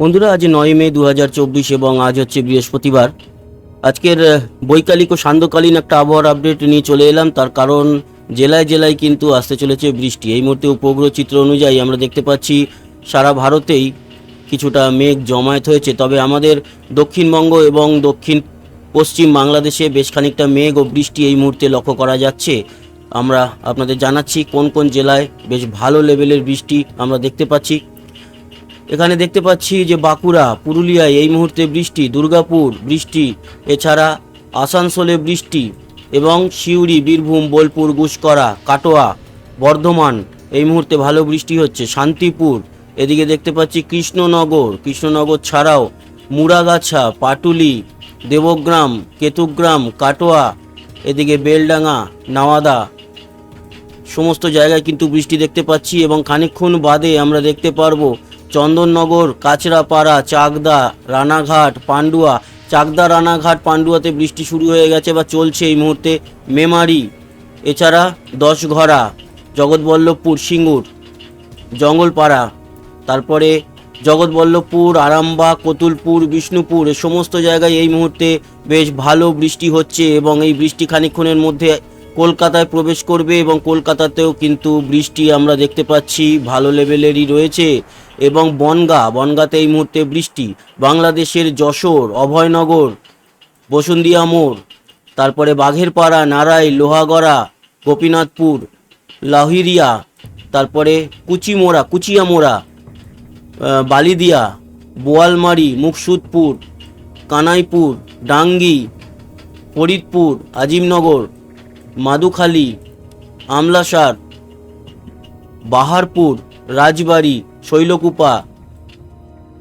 বন্ধুরা, আজ নয় মে দু হাজার চব্বিশ এবং আজ হচ্ছে বৃহস্পতিবার। আজকের বৈকালিক ও সান্ধ্যকালীন একটা আবহাওয়ার আপডেট নিয়ে চলে এলাম। তার কারণ, জেলায় জেলায় কিন্তু আসতে চলেছে বৃষ্টি। এই মুহূর্তে উপগ্রহ চিত্র অনুযায়ী আমরা দেখতে পাচ্ছি, সারা ভারতেই কিছুটা মেঘ জমায়েত হয়েছে। তবে আমাদের দক্ষিণবঙ্গ এবং দক্ষিণ পশ্চিম বাংলাদেশে বেশ খানিকটা মেঘ ও বৃষ্টি এই মুহূর্তে লক্ষ্য করা যাচ্ছে। আমরা আপনাদের জানাচ্ছি, কোন কোন জেলায় বেশ ভালো লেভেলের বৃষ্টি আমরা দেখতে পাচ্ছি। এখানে দেখতে পাচ্ছি যে বাঁকুড়া পুরুলিয়ায় এই মুহূর্তে বৃষ্টি, দুর্গাপুর বৃষ্টি, এছাড়া আসানসোলে বৃষ্টি এবং সিউড়ি, বীরভূম, বোলপুর, গুসকরা, কাটোয়া, বর্ধমান এই মুহূর্তে ভালো বৃষ্টি হচ্ছে। শান্তিপুর, এদিকে দেখতে পাচ্ছি কৃষ্ণনগর কৃষ্ণনগর ছাড়াও মুড়াগাছা, পাটুলি, দেবগ্রাম, কেতুগ্রাম, কাটোয়া, এদিকে বেলডাঙ্গা, নাওয়াদা সমস্ত জায়গায় কিন্তু বৃষ্টি দেখতে পাচ্ছি এবং খানিকক্ষণ বাদে আমরা দেখতে পারব চন্দননগর, কাঁচরাপাড়া, চাকদা, রানাঘাট, পান্ডুয়া। চাকদা, রানাঘাট, পান্ডুয়াতে বৃষ্টি শুরু হয়ে গেছে বা চলছে এই মুহূর্তে মেমারি। এছাড়া দশঘরা জগৎবল্লভপুর, সিঙ্গুর, জঙ্গলপাড়া। তারপরে জগৎবল্লভপুর আরামবা কতুলপুর, বিষ্ণুপুর, এ সমস্ত জায়গায় এই মুহূর্তে বেশ ভালো বৃষ্টি হচ্ছে এবং এই বৃষ্টি খানিকক্ষণের মধ্যে কলকাতায় প্রবেশ করবে এবং কলকাতাতেও কিন্তু বৃষ্টি আমরা দেখতে পাচ্ছি, ভালো লেভেলেরই রয়েছে। এবং বনগা, বনগাতে এই মুহূর্তে বৃষ্টি, বাংলাদেশের যশোর, অভয়নগর বসুন্দিয়া মোড়, তারপরে বাঘেরপাড়া, নারাই, লোহাগড়া, গোপীনাথপুর লাহিরিয়া তারপরে কুচিমোড়া, কুচিয়ামোড়া বালিদিয়া, বোয়ালমারি, মুকসুদপুর, কানাইপুর, ডাঙ্গি, ফরিদপুর, আজিমনগর, মাদুখালী, আমলাসার, বাহারপুর, রাজবাড়ি শৈলকুপা,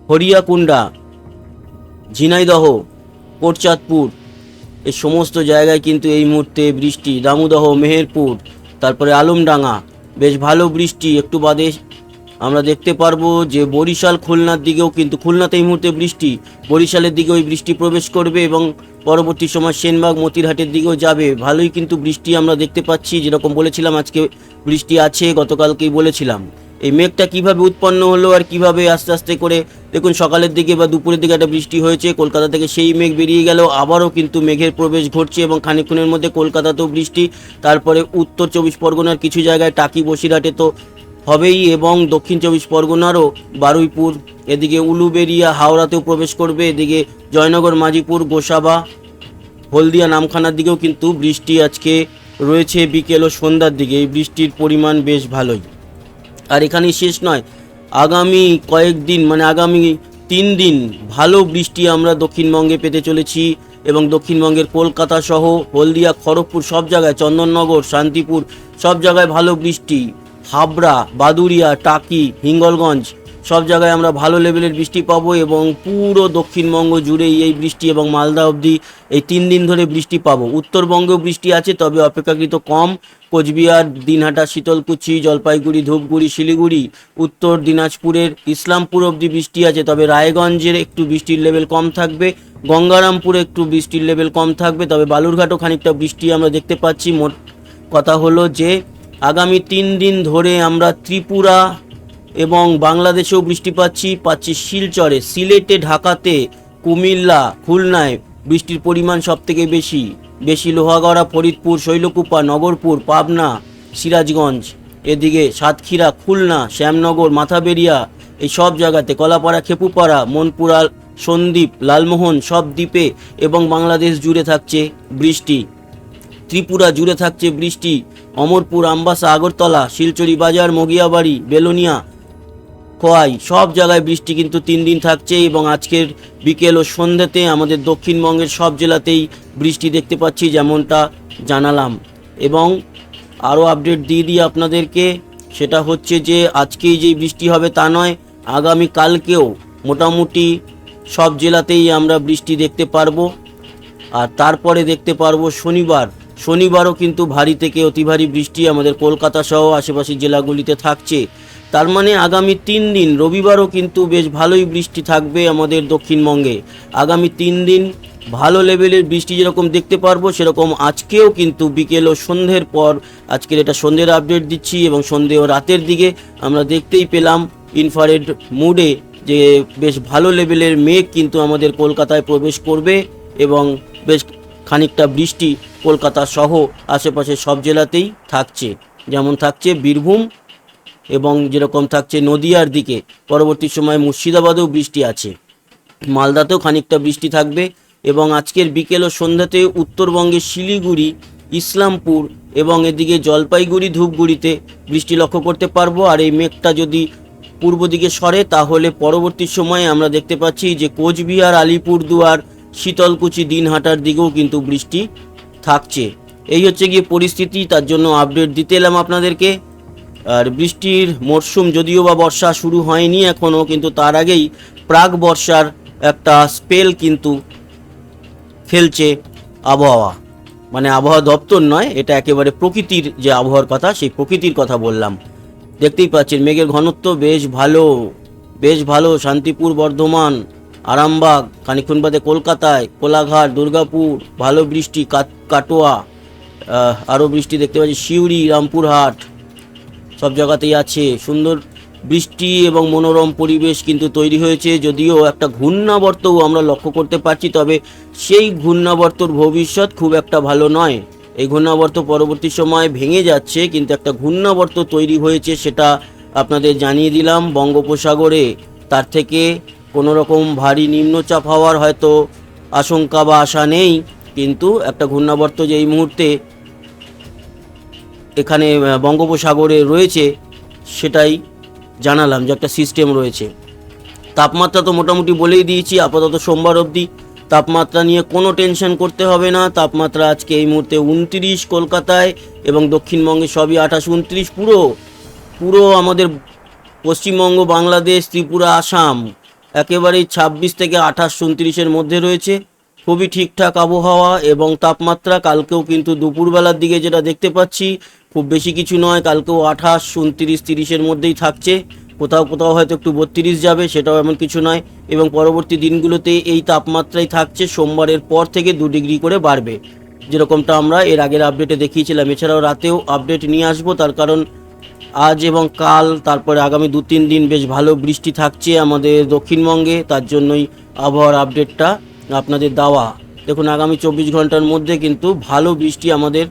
হরিয়াকুণ্ডা, ঝিনাইদহ, কোটচাঁদপুর এই সমস্ত জায়গায় কিন্তু এই মুহূর্তে বৃষ্টি। দামোদহ, মেহেরপুর, তারপরে আলমডাঙ্গা, বেশ ভালো বৃষ্টি। একটু বাদে আমরা দেখতে পারব যে বরিশাল খুলনার দিকেও কিন্তু খুলনাতে এই মুহূর্তে বৃষ্টি। বরিশালের দিকে ওই বৃষ্টি প্রবেশ করবে এবং পরবর্তী সময় সেনবাগ, মতিরহাটের দিকেও যাবে। ভালোই কিন্তু বৃষ্টি আমরা দেখতে পাচ্ছি। যেরকম বলেছিলাম, আজকে বৃষ্টি আছে, গতকালকেই বলেছিলাম। এই মেঘটা কীভাবে উৎপন্ন হলো আর কীভাবে আস্তে আস্তে করে, দেখুন সকালের দিকে বা দুপুরের দিকে একটা বৃষ্টি হয়েছে, কলকাতা থেকে সেই মেঘ বেরিয়ে গেল, আবারও কিন্তু মেঘের প্রবেশ ঘটছে এবং খানিকক্ষণের মধ্যে কলকাতাতেও বৃষ্টি, তারপরে উত্তর চব্বিশ পরগনার কিছু জায়গায় টাকি বসিরহাটে তো হবেই এবং দক্ষিণ চব্বিশ পরগনারও বারুইপুর, এদিকে উলুবেরিয়া, হাওড়াতেও প্রবেশ করবে, এদিকে জয়নগর, মাজিপুর, গোসাবা, হলদিয়া, নামখানার দিকেও কিন্তু বৃষ্টি আজকে রয়েছে বিকেল ও সন্ধ্যার দিকে, এই বৃষ্টির পরিমাণ বেশ ভালোই। আর এখানেই শেষ নয়। আগামী কয়েকদিন মানে আগামী তিন দিন ভালো বৃষ্টি আমরা দক্ষিণবঙ্গে পেতে চলেছি এবং দক্ষিণবঙ্গের কলকাতা সহ হলদিয়া, খড়গপুর সব জায়গায়, চন্দননগর, শান্তিপুর সব জায়গায় ভালো বৃষ্টি। হাবড়া বাদুরিয়া টাকি, হিঙ্গলগঞ্জ সব জায়গায় আমরা ভালো লেভেলের বৃষ্টি পাবো এবং পুরো দক্ষিণবঙ্গ জুড়েই এই বৃষ্টি এবং মালদা অবধি এই তিন দিন ধরে বৃষ্টি পাবো। উত্তরবঙ্গেও বৃষ্টি আছে, তবে অপেক্ষাকৃত কম। কোচবিহার, দিনহাটা, শীতলকুচি, জলপাইগুড়ি, ধূপগুড়ি, শিলিগুড়ি, উত্তর দিনাজপুরের ইসলামপুর অবধি বৃষ্টি আছে, তবে রায়গঞ্জের একটু বৃষ্টির লেভেল কম থাকবে। গঙ্গারামপুরে একটু বৃষ্টির লেভেল কম থাকবে, তবে বালুরঘাটও খানিকটা বৃষ্টি আমরা দেখতে পাচ্ছি। মোট কথা হলো যে, আগামী তিন দিন ধরে আমরা ত্রিপুরা এবং বাংলাদেশেও বৃষ্টি পাচ্ছি পাচ্ছি শিলচরে। সিলেটে, ঢাকাতে, কুমিল্লা, খুলনায় বৃষ্টির পরিমাণ সব থেকে বেশি। বেশি লোহাগড়া, ফরিদপুর, শৈলকুপা, নগরপুর, পাবনা, সিরাজগঞ্জ, এদিকে সাতক্ষীরা, খুলনা, শ্যামনগর, মাথাবেরিয়া, এই সব জায়গাতে কলাপাড়া, খেপুপাড়া, মনপুরা, সন্দ্বীপ, লালমোহন সব দ্বীপে এবং বাংলাদেশ জুড়ে থাকছে বৃষ্টি। ত্রিপুরা জুড়ে থাকছে বৃষ্টি। অমরপুর, আমবাসা, আগরতলা, শিলচরি বাজার, মগিয়াবাড়ি, বেলোনিয়া খোয়াই। সব জায়গায় বৃষ্টি কিন্তু তিন দিন থাকছে এবং আজকের বিকেল ও সন্ধ্যাতে আমাদের দক্ষিণবঙ্গের সব জেলাতেই বৃষ্টি দেখতে পাচ্ছি যেমনটা জানালাম। এবং আরও আপডেট দিয়ে দিই আপনাদেরকে, সেটা হচ্ছে যে আজকেই যে বৃষ্টি হবে তা নয়, আগামী কালকেও মোটামুটি সব জেলাতেই আমরা বৃষ্টি দেখতে পারব। আর তারপরে দেখতে পারব শনিবার। শনিবারও কিন্তু ভারী থেকে অতি ভারী বৃষ্টি আমাদের কলকাতা সহ আশেপাশের জেলাগুলিতে থাকছে। তার মানে আগামী তিন দিন, রবিবারও কিন্তু বেশ ভালোই বৃষ্টি থাকবে আমাদের দক্ষিণবঙ্গে। আগামী তিন দিন ভালো লেভেলের বৃষ্টি যেরকম দেখতে পারব, সেরকম আজকেও কিন্তু বিকেল ও সন্ধ্যের পর আজকের এটা সন্ধ্যের আপডেট দিচ্ছি এবং সন্ধ্যে ও রাতের দিকে আমরা দেখতেই পেলাম ইনফারেড মুডে যে বেশ ভালো লেভেলের মেঘ কিন্তু আমাদের কলকাতায় প্রবেশ করবে এবং বেশ খানিকটা বৃষ্টি কলকাতা সহ আশেপাশে সব জেলাতেই থাকছে। যেমন থাকছে বীরভূম এবং যেরকম থাকছে নদিয়ার দিকে, পরবর্তী সময় মুর্শিদাবাদেও বৃষ্টি আছে। মালদাতেও খানিকটা বৃষ্টি থাকবে এবং আজকের বিকেল ও সন্ধ্যাতে উত্তরবঙ্গের শিলিগুড়ি, ইসলামপুর এবং এদিকে জলপাইগুড়ি, ধূপগুড়িতে বৃষ্টি লক্ষ্য করতে পারব। আর এই মেঘটা যদি পূর্ব দিকে সরে, তাহলে পরবর্তী সময়ে আমরা দেখতে পাচ্ছি যে কোচবিহার, আলিপুরদুয়ার, শীতলকুচি, দিনহাটার দিকেও কিন্তু বৃষ্টি থাকছে। এই হচ্ছে গিয়ে পরিস্থিতি, তার জন্য আপডেট দিতে এলাম আপনাদেরকে। আর বৃষ্টির মরশুম যদিও বা বর্ষা শুরু হয়নি এখনও কিন্তু তার আগেই প্রাক বর্ষার একটা স্পেল কিন্তু ফেলছে আবহাওয়া। মানে আবহাওয়া দপ্তর নয়, এটা একেবারে প্রকৃতির যে আবহাওয়ার কথা, সেই প্রকৃতির কথা বললাম। দেখতেই পাচ্ছেন, মেঘের ঘনত্ব বেশ ভালো বেশ ভালো। শান্তিপুর, বর্ধমান, আরামবাগ খানিক্ষণ বাদে কলকাতায়, কোলাঘাট, দুর্গাপুর, ভালো বৃষ্টি কাটোয়া আরও বৃষ্টি দেখতে পাচ্ছি, সিউড়ি, রামপুরহাট সব জায়গাতেই আছে। সুন্দর বৃষ্টি এবং মনোরম পরিবেশ কিন্তু তৈরি হয়েছে। যদিও একটা ঘূর্ণাবর্তও আমরা লক্ষ্য করতে পারছি, তবে সেই ঘূর্ণাবর্তর ভবিষ্যৎ খুব একটা ভালো নয়। এই ঘূর্ণাবর্ত পরবর্তী সময় ভেঙে যাচ্ছে, কিন্তু একটা ঘূর্ণাবর্ত তৈরি হয়েছে সেটা আপনাদের জানিয়ে দিলাম বঙ্গোপসাগরে। তার থেকে কোনো রকম ভারী নিম্নচাপ হওয়ার হয়তো আশঙ্কা বা আশা নেই, কিন্তু একটা ঘূর্ণাবর্ত যে এই মুহূর্তে এখানে বঙ্গোপসাগরে রয়েছে সেটাই জানালাম যে একটা সিস্টেম রয়েছে। তাপমাত্রা তো মোটামুটি বলেই দিয়েছি, আপাতত সোমবার অবধি। তাপমাত্রা নিয়ে কোনো টেনশন করতে হবে না। তাপমাত্রা আজকে এই মুহূর্তে উনত্রিশ কলকাতায় এবং দক্ষিণবঙ্গে সবই আঠাশ উনত্রিশ, পুরো পুরো আমাদের পশ্চিমবঙ্গ, বাংলাদেশ, ত্রিপুরা, আসাম একেবারেই ছাব্বিশ থেকে আঠাশ উনত্রিশের মধ্যে রয়েছে। খুবই ঠিকঠাক আবহাওয়া এবং তাপমাত্রা, কালকেও কিন্তু দুপুরবেলার দিকে যেটা দেখতে পাচ্ছি খুব বেশি কিছু নয়, কালকেও আঠাশ, উনত্রিশ, তিরিশের মধ্যেই থাকছে। কোথাও কোথাও হয়তো একটু বত্রিশ যাবে, সেটাও এমন কিছু নয়। এবং পরবর্তী দিনগুলোতে এই তাপমাত্রাই থাকছে, সোমবারের পর থেকে দু ডিগ্রি করে বাড়বে। যেরকমটা আমরা এর আগের আপডেটে দেখিয়েছিলাম। এছাড়াও রাতেও আপডেট নিয়ে আসব, তার কারণ আজ এবং কাল, তারপরে আগামী দু তিন দিন বেশ ভালো বৃষ্টি থাকছে আমাদের দক্ষিণবঙ্গে, তার জন্যই আবহাওয়ার আপডেটটা আপনাদের দেওয়া। দেখুন, আগামী চব্বিশ ঘণ্টার মধ্যে কিন্তু ভালো বৃষ্টি আমাদের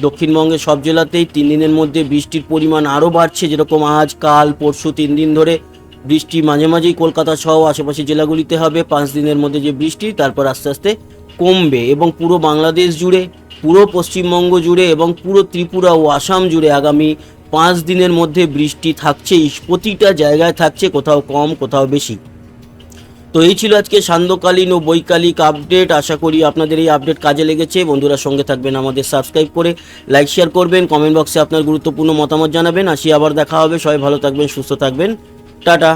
দক্ষিণবঙ্গের সব জেলাতেই তিন দিনের মধ্যে বৃষ্টির পরিমাণ আরও বাড়ছে। যেরকম আজ, কাল, পরশু তিন দিন ধরে বৃষ্টি মাঝে মাঝেই কলকাতা সহ আশেপাশের জেলাগুলিতে হবে। পাঁচ দিনের মধ্যে যে বৃষ্টি, তারপর আস্তে আস্তে কমবে এবং পুরো বাংলাদেশ জুড়ে, পুরো পশ্চিমবঙ্গ জুড়ে এবং পুরো ত্রিপুরা ও আসাম জুড়ে আগামী পাঁচ দিনের মধ্যে বৃষ্টি থাকছে প্রতিটা জায়গায় থাকছে, কোথাও কম, কোথাও বেশি। তো এই ছিল আজকে সান্ধ্যকালীন ও বৈকালিক আপডেট। আশা করি আপনাদের এই আপডেট কাজে লেগেছে। বন্ধুরা সঙ্গে থাকবেন আমাদের সাবস্ক্রাইব করে, লাইক, শেয়ার করবেন, কমেন্ট বক্সে আপনার গুরুত্বপূর্ণ মতামত জানাবেন। আসি আবার দেখা হবে। সবাই ভালো থাকবেন, সুস্থ থাকবেন। টাটা।